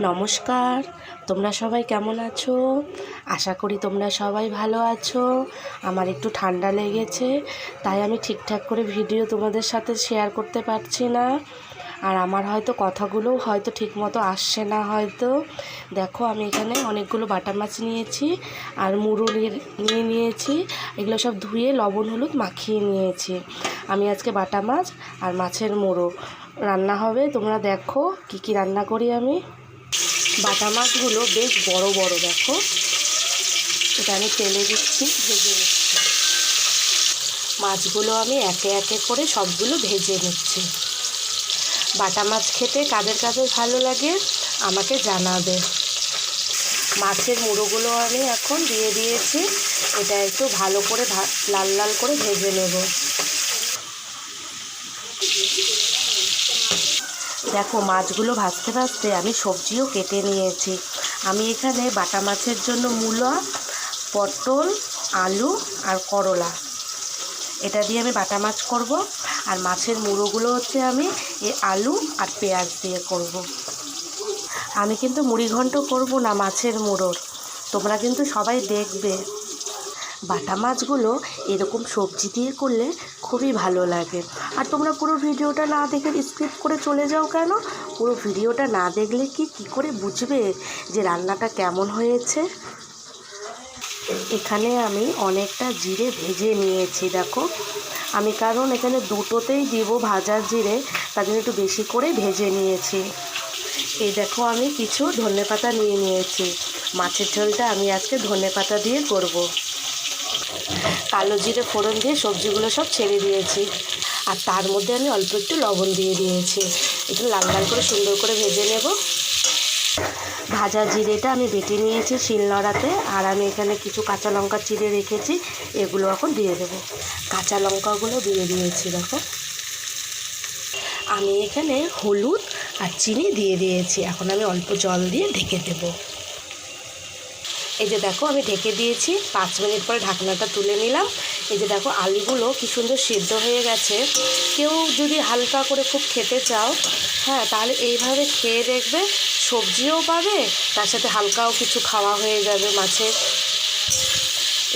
নমস্কার। তোমরা সবাই কেমন আছো? আশা করি তোমরা সবাই ভালো আছো। আমার একটু ঠান্ডা লেগেছে, তাই আমি ঠিকঠাক করে ভিডিও তোমাদের সাথে শেয়ার করতে পারছি না। আর আমার হয়তো কথাগুলো হয়তো ঠিকমতো আসছে না হয়তো। দেখো, আমি এখানে অনেকগুলো বাটা মাছ নিয়েছি আর মুড়ো নিয়ে নিয়ে নিয়েছি। এগুলো সব ধুয়ে লবণ, হলুদ মাখিয়ে নিয়েছি। আমি আজকে বাটা মাছ আর মাছের মোড়ো। রান্না হবে, তোমরা দেখো কি কি রান্না করি আমি। বাটা মাছগুলো বেশ বড় বড়, দেখো। এটা আমি তেলে দিচ্ছি, ভেজে নিচ্ছি। মাছগুলো আমি একে একে করে সবগুলো ভেজে নিচ্ছি। বাটা মাছ খেতে কাদের কাদের ভালো লাগে, আমাকে জানাবে। মাছের মুড়োগুলো আমি এখন দিয়ে দিয়েছি। এটা একটু ভালো করে লাল লাল করে ভেজে নেব। দেখো, মাছগুলো ভাজতে ভাজতে আমি সবজিও কেটে নিয়েছি। আমি এখানে বাটা মাছের জন্য মূলা, পটল, আলু আর করলা। এটা দিয়ে আমি বাটা মাছ করব। আর মাছের মুড়োগুলো হচ্ছে আমি এই আলু আর পেঁয়াজ দিয়ে করব। আমি কিন্তু মুড়ি ঘন্ট করব না মাছের মুড়োর। তোমরা কিন্তু সবাই দেখবে। বাটা মাছগুলো এরকম সবজি দিয়ে করলে খুবই ভালো লাগে। আর তোমরা পুরো ভিডিওটা না দেখে স্কিপ করে চলে যাও কেন? পুরো ভিডিওটা না দেখলে কি, কী করে বুঝবে যে রান্নাটা কেমন হয়েছে? এখানে আমি অনেকটা জিরে ভেজে নিয়েছি, দেখো। আমি কারণ এখানে দুটোতেই দিব ভাজা জিরে, তার জন্য একটু বেশি করে ভেজে নিয়েছি। এই দেখো আমি কিছু ধনেপাতা নিয়ে নিয়েছি। মাছের ঝোলটা আমি আজকে ধনেপাতা দিয়ে করব। কালো জিরে ফোড়ন দিয়ে সবজিগুলো সব ছেড়ে দিয়েছি। আর তার মধ্যে আমি অল্প একটু লবণ দিয়ে দিয়েছি। একটু লাল লাল করে সুন্দর করে ভেজে নেব। ভাজা জিরেটা আমি বেটে নিয়েছি শিলনোড়াতে। আর আমি এখানে কিছু কাঁচা লঙ্কা চিড়ে রেখেছি, এগুলো এখন দিয়ে দেবো। কাঁচা লঙ্কাগুলো দিয়ে দিয়েছি, দেখো। আমি এখানে হলুদ আর চিনি দিয়ে দিয়েছি। এখন আমি অল্প জল দিয়ে ঢেকে দেবো। এই যে দেখো, আমি ঢেকে দিয়েছি। পাঁচ মিনিট পরে ঢাকনাটা তুলে নিলাম। এই যে দেখো, আলুগুলো কি সুন্দর সিদ্ধ হয়ে গেছে। কেউ যদি হালকা করে খুব খেতে চাও হ্যাঁ তাহলে এইভাবে খেয়ে দেখবে, সবজিও পাবে, তার সাথে হালকাও কিছু খাওয়া হয়ে যাবে মাছের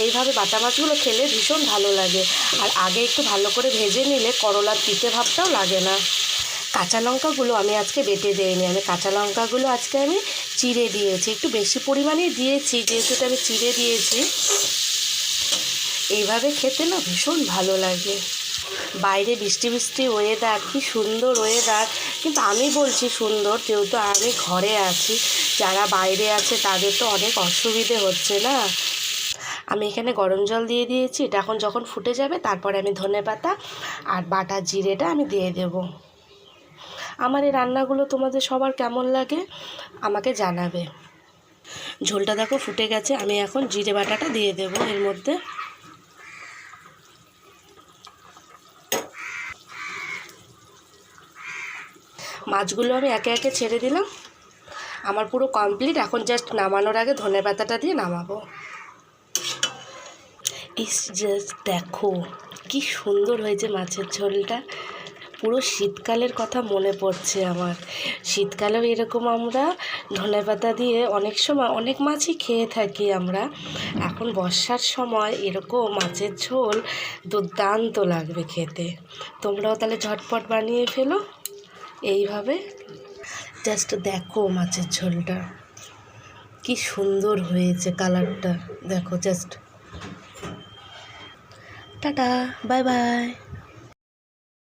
এইভাবে বাটা মাছগুলো খেলে ভীষণ ভালো লাগে। আর আগে একটু ভালো করে ভেজে নিলে করলার তিতে ভাবটাও লাগে না। কাঁচা লঙ্কাগুলো আমি আজকে বেটে দিইনি। আমি কাঁচা লঙ্কাগুলো আজকে আমি চিড়ে দিয়েছি। একটু বেশি পরিমাণে দিয়েছি, যেহেতু আমি চিড়ে দিয়েছি। এইভাবে খেতে না ভীষণ ভালো লাগে। বাইরে বৃষ্টি বৃষ্টি ওয়েদার কি সুন্দর ওয়েদার কিন্তু আমি বলছি সুন্দর, যেহেতু আমি ঘরে আছি, যারা বাইরে আছে তাদের তো অনেক অসুবিধে হচ্ছে না। আমি এখানে গরম জল দিয়ে দিয়েছি, এটা এখন যখন ফুটে যাবে তারপরে আমি ধনে পাতা আর বাটা জিরেটা আমি দিয়ে দেব। আমার এই রান্নাগুলো তোমাদের সবার কেমন লাগে আমাকে জানাবে। ঝোলটা দেখো ফুটে গেছে, আমি এখন জিরে বাটাটা দিয়ে দেবো এর মধ্যে। মাছগুলো আমি একে একে ছেড়ে দিলাম। আমার পুরো কমপ্লিট, এখন জাস্ট নামানোর আগে ধনে পাতাটা দিয়ে নামাবো। ইস, জাস্ট দেখো, কি সুন্দর হয়েছে মাছের ঝোলটা। পুরো শীতকালের কথা মনে পড়ছে আমার। শীতকালেও এরকম আমরা ধনেপাতা দিয়ে অনেক সময় অনেক মাছই খেয়ে থাকি আমরা। এখন বর্ষার সময় এরকম মাছের ঝোল দুর্দান্ত লাগবে খেতে। তোমরাও তাহলে ঝটপট বানিয়ে ফেলো। এইভাবে জাস্ট দেখো মাছের ঝোলটা। কি সুন্দর হয়েছে কালারটা। দেখো জাস্ট টাটা, বাই বাই।